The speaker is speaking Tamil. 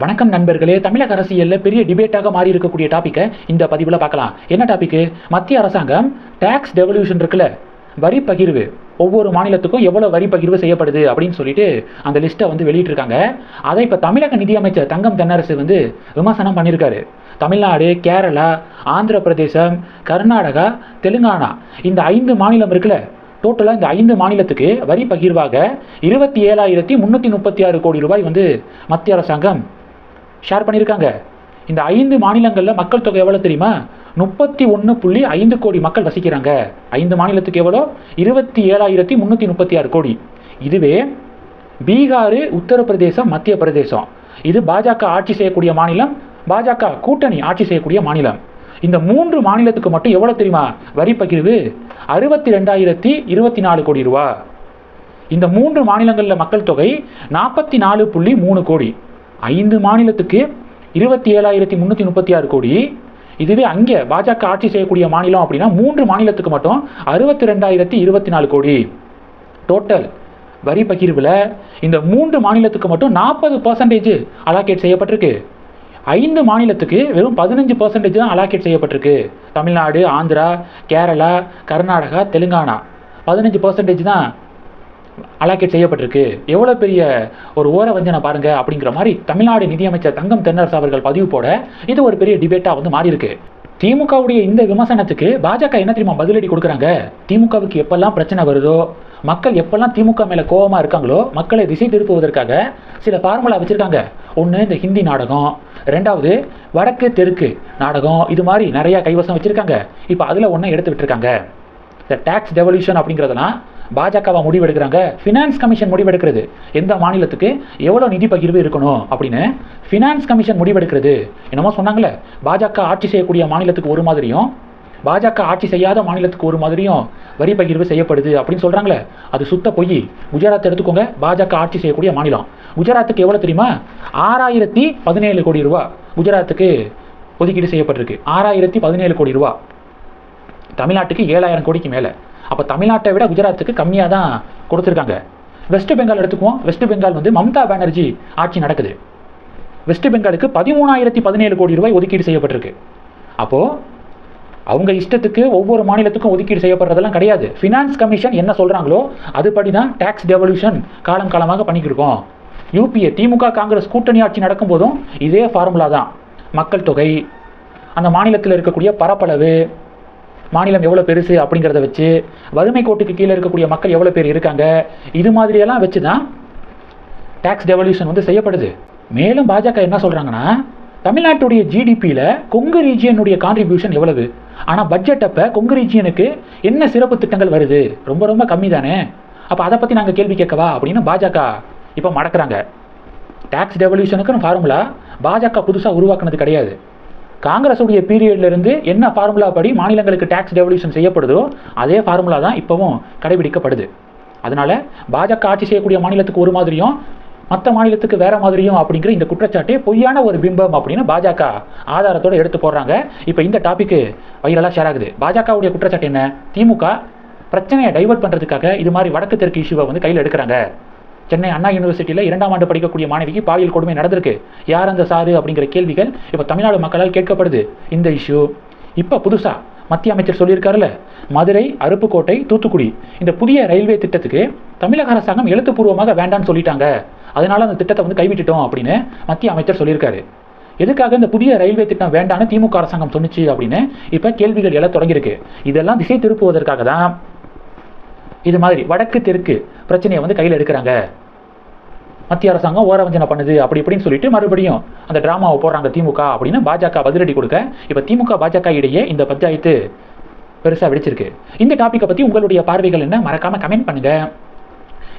வணக்கம் நண்பர்களே. தமிழக அரசியலில் பெரிய டிபேட்டாக மாறி இருக்கக்கூடிய டாப்பிக்கை இந்த பதிவில் பார்க்கலாம். என்ன டாபிக்கு மத்திய அரசாங்கம் டேக்ஸ் டெவல்யூஷன் இருக்குல்ல. வரி பகிர்வு. ஒவ்வொரு மாநிலத்துக்கும் எவ்வளோ வரி பகிர்வு செய்யப்படுது அப்படின்னு சொல்லிட்டு அந்த லிஸ்ட்டை வந்து வெளியிட்டிருக்காங்க. அதை இப்போ தமிழக நிதியமைச்சர் தங்கம் தென்னரசு வந்து விமர்சனம் பண்ணியிருக்காரு. தமிழ்நாடு கேரளா ஆந்திர பிரதேசம் கர்நாடகா தெலுங்கானா இந்த ஐந்து மாநிலம் இருக்குல்ல. டோட்டலாக இந்த ஐந்து மாநிலத்துக்கு வரி பகிர்வாக இருபத்தி ஏழாயிரத்தி முந்நூற்றி முப்பத்தி ஆறு கோடி ரூபாய் வந்து மத்திய அரசாங்கம் ஷேர் பண்ணியிருக்காங்க இந்த ஐந்து மாநிலங்களில் மக்கள் தொகை எவ்வளோ தெரியுமா? முப்பத்தி ஒன்று புள்ளி ஐந்து கோடி மக்கள் வசிக்கிறாங்க. ஐந்து மாநிலத்துக்கு எவ்வளோ? இருபத்தி ஏழாயிரத்தி முந்நூற்றி முப்பத்தி ஆறு கோடி. இதுவே பீகார் உத்தரப்பிரதேசம் மத்திய பிரதேசம் இது பாஜக ஆட்சி செய்யக்கூடிய மாநிலம் பாஜக கூட்டணி ஆட்சி செய்யக்கூடிய மாநிலம். இந்த மூன்று மாநிலத்துக்கு மட்டும் எவ்வளோ தெரியுமா? வரி பகிர்வு அறுபத்தி ரெண்டாயிரத்தி இருபத்தி நாலு கோடி ரூபா. இந்த மூன்று மாநிலங்களில் மக்கள் தொகை நாற்பத்தி நாலு புள்ளி மூணு கோடி. ஐந்து மாநிலத்துக்கு இருபத்தி ஏழாயிரத்தி முந்நூற்றி முப்பத்தி ஆறு கோடி. இதுவே அங்கே பாஜக ஆட்சி செய்யக்கூடிய மாநிலம் அப்படின்னா மூன்று மாநிலத்துக்கு மட்டும் அறுபத்தி ரெண்டாயிரத்தி இருபத்தி நாலு கோடி. டோட்டல் வரி பகிர்வில் இந்த மூன்று மாநிலத்துக்கு மட்டும் நாற்பது பர்சன்டேஜ் அலாக்கேட் செய்யப்பட்டிருக்கு. ஐந்து மாநிலத்துக்கு வெறும் பதினஞ்சு பர்சன்டேஜ் தான் அலாக்கேட் செய்யப்பட்டிருக்கு. தமிழ்நாடு ஆந்திரா கேரளா கர்நாடகா தெலுங்கானா. பதினஞ்சு பர்சன்டேஜ் தான் அலாக்கேட் செய்யப்பட்டிருக்கு. எவ்வளோ பெரிய ஒரு ஓர வஞ்சனை பாருங்க அப்படிங்கிற மாதிரி தமிழ்நாடு நிதியமைச்சர் தங்கம் தென்னரசு அவர்கள் பதிவு போட இது ஒரு பெரிய டிபேட்டாக வந்து மாறி இருக்கு திமுகவுடைய இந்த விமர்சனத்துக்கு பாஜக என்ன தெரியுமா பதிலடி கொடுக்குறாங்க? திமுகவுக்கு எப்பெல்லாம் பிரச்சனை வருதோ மக்கள் எப்பெல்லாம் திமுக மேலே கோபமாக இருக்காங்களோ மக்களை திசை திருப்புவதற்காக சில ஃபார்முலா வச்சுருக்காங்க. ஒன்று இந்த ஹிந்தி நாடகம். ரெண்டாவது வடக்கு தெற்கு நாடகம். இது மாதிரி நிறையா கைவசம் வச்சுருக்காங்க. இப்போ அதில் ஒன்றை எடுத்து விட்டுருக்காங்க. இந்த டேக்ஸ் டெவல்யூஷன் அப்படிங்கிறதெல்லாம் பாஜகவா முடிவெடுக்கிறாங்க? Finance commission முடிவெடுக்கிறது. எந்த மாநிலத்துக்கு? எவ்வளோ நிதி பகிர்வு இருக்கணும் அப்படின்னு ஃபினான்ஸ் கமிஷன் முடிவெடுக்கிறது. என்னமோ சொன்னாங்களே பாஜக ஆட்சி செய்யக்கூடிய மாநிலத்துக்கு ஒரு மாதிரியும் பாஜக ஆட்சி செய்யாத மாநிலத்துக்கு ஒரு மாதிரியும் வரி பகிர்வு செய்யப்படுது அப்படின்னு சொல்கிறாங்களே அது சுத்த பொய். குஜராத் எடுத்துக்கோங்க பாஜக ஆட்சி செய்யக்கூடிய மாநிலம். குஜராத்துக்கு எவ்வளோ தெரியுமா? ஆறாயிரத்தி பதினேழு கோடி ரூபா குஜராத்துக்கு ஒதுக்கீடு செய்யப்பட்டிருக்கு. ஆறாயிரத்தி பதினேழு கோடி ரூபா. தமிழ்நாட்டுக்கு ஏழாயிரம் கோடிக்கு மேலே. அப்போ தமிழ்நாட்டை விட குஜராத்துக்கு கம்மியாக தான் கொடுத்துருக்காங்க. வெஸ்ட் பெங்கால் எடுத்துக்குவோம். வெஸ்ட் பெங்கால் வந்து மம்தா பானர்ஜி ஆட்சி நடக்குது. வெஸ்ட் பெங்காலுக்கு பதிமூணாயிரத்தி பதினேழு கோடி ரூபாய் ஒதுக்கீடு செய்யப்பட்டிருக்கு. அப்போது அவங்க இஷ்டத்துக்கு ஒவ்வொரு மாநிலத்துக்கும் ஒதுக்கீடு செய்யப்படுறதெல்லாம் கிடையாது. ஃபினான்ஸ் கமிஷன் என்ன சொல்கிறாங்களோ அதுபடி தான் டேக்ஸ் டெவல்யூஷன் காலம் காலமாக பண்ணிக்கிருக்கோம் யூபிஏ திமுக காங்கிரஸ் கூட்டணி ஆட்சி நடக்கும்போதும் இதே ஃபார்முலா தான். மக்கள் தொகை அந்த மாநிலத்தில் இருக்கக்கூடிய பரப்பளவு மாநிலம் எவ்வளோ பெருசு அப்படிங்கிறத வச்சு வறுமை கோட்டுக்கு கீழே இருக்கக்கூடிய மக்கள் எவ்வளோ பேர் இருக்காங்க இது மாதிரியெல்லாம் வச்சு தான் டேக்ஸ் டெவல்யூஷன் வந்து செய்யப்படுது. மேலும் பாஜக என்ன சொல்கிறாங்கன்னா தமிழ்நாட்டுடைய ஜிடிபியில் கொங்கு ரீஜியனுடைய கான்ட்ரிபியூஷன் எவ்வளவு? ஆனால் பட்ஜெட் அப்போ கொங்கு ரீஜியனுக்கு என்ன சிறப்பு திட்டங்கள் வருது? ரொம்ப ரொம்ப கம்மி தானே அப்போ அதை பற்றி நாங்கள் கேள்வி கேட்கவா அப்படின்னு பாஜக இப்போ மடக்கிறாங்க. டேக்ஸ் டெவல்யூஷனுக்குன்னு ஃபார்முலா பாஜக புதுசாக உருவாக்குனது கிடையாது. காங்கிரஸுடைய பீரியட்லேருந்து என்ன ஃபார்முலா படி மாநிலங்களுக்கு டேக்ஸ் டெவல்யூஷன் செய்யப்படுதோ அதே ஃபார்முலா தான் இப்போவும் கடைபிடிக்கப்படுது. அதனால பாஜக ஆட்சி செய்யக்கூடிய மாநிலத்துக்கு ஒரு மாதிரியும் மற்ற மாநிலத்துக்கு வேற மாதிரியும் அப்படிங்கிற இந்த குற்றச்சாட்டே பொய்யான ஒரு பிம்பம் அப்படின்னு பாஜக ஆதாரத்தோடு எடுத்து போடுறாங்க. இப்போ இந்த டாப்பிக்கு வைரலாக ஷேர் ஆகுது. பாஜகவுடைய குற்றச்சாட்டு என்ன? திமுக பிரச்சனையை டைவர்ட் பண்ணுறதுக்காக இது மாதிரி வடக்கு தெற்கு இஷ்யூவை வந்து கையில் எடுக்கிறாங்க. சென்னை அண்ணா யூனிவர்சிட்டியில் இரண்டாம் ஆண்டு படிக்கக்கூடிய மாணவிக்கு பாலியல் கொடுமை நடந்திருக்கு. யார் அந்த சாரு அப்படிங்கிற கேள்விகள் இப்போ தமிழ்நாடு மக்களால் கேட்கப்படுது. இந்த இஷ்யூ இப்போ புதுசாக மத்திய அமைச்சர் சொல்லியிருக்காருல்ல மதுரை அருப்புக்கோட்டை தூத்துக்குடி இந்த புதிய ரயில்வே திட்டத்துக்கு தமிழக அரசாங்கம் எழுத்துப்பூர்வமாக வேண்டாம்னு சொல்லிட்டாங்க. அதனால அந்த திட்டத்தை வந்து கைவிட்டுட்டோம் அப்படின்னு மத்திய அமைச்சர் சொல்லியிருக்காரு. எதுக்காக இந்த புதிய ரயில்வே திட்டம் வேண்டான்னு திமுக அரசாங்கம் சொன்னிச்சு அப்படின்னு இப்போ கேள்விகள் எல்லாம் தொடங்கியிருக்கு. இதெல்லாம் திசை திருப்புவதற்காக தான் இது மாதிரி வடக்கு தெற்கு பிரச்சனையை வந்து கையில் எடுக்கிறாங்க. மத்திய அரசாங்கம் ஓரவஞ்சனை பண்ணுது அப்படி இப்படின்னு சொல்லிட்டு மறுபடியும் அந்த டிராமாவை போடுறாங்க திமுக அப்படின்னு பாஜக பதிலடி கொடுக்க. இப்போ திமுக பாஜக இடையே இந்த பஞ்சாயத்து பெருசாக வெடிச்சிருக்கு. இந்த டாப்பிக்கை பற்றி உங்களுடைய பார்வைகள் என்ன? மறக்காமல் கமெண்ட் பண்ணுங்கள்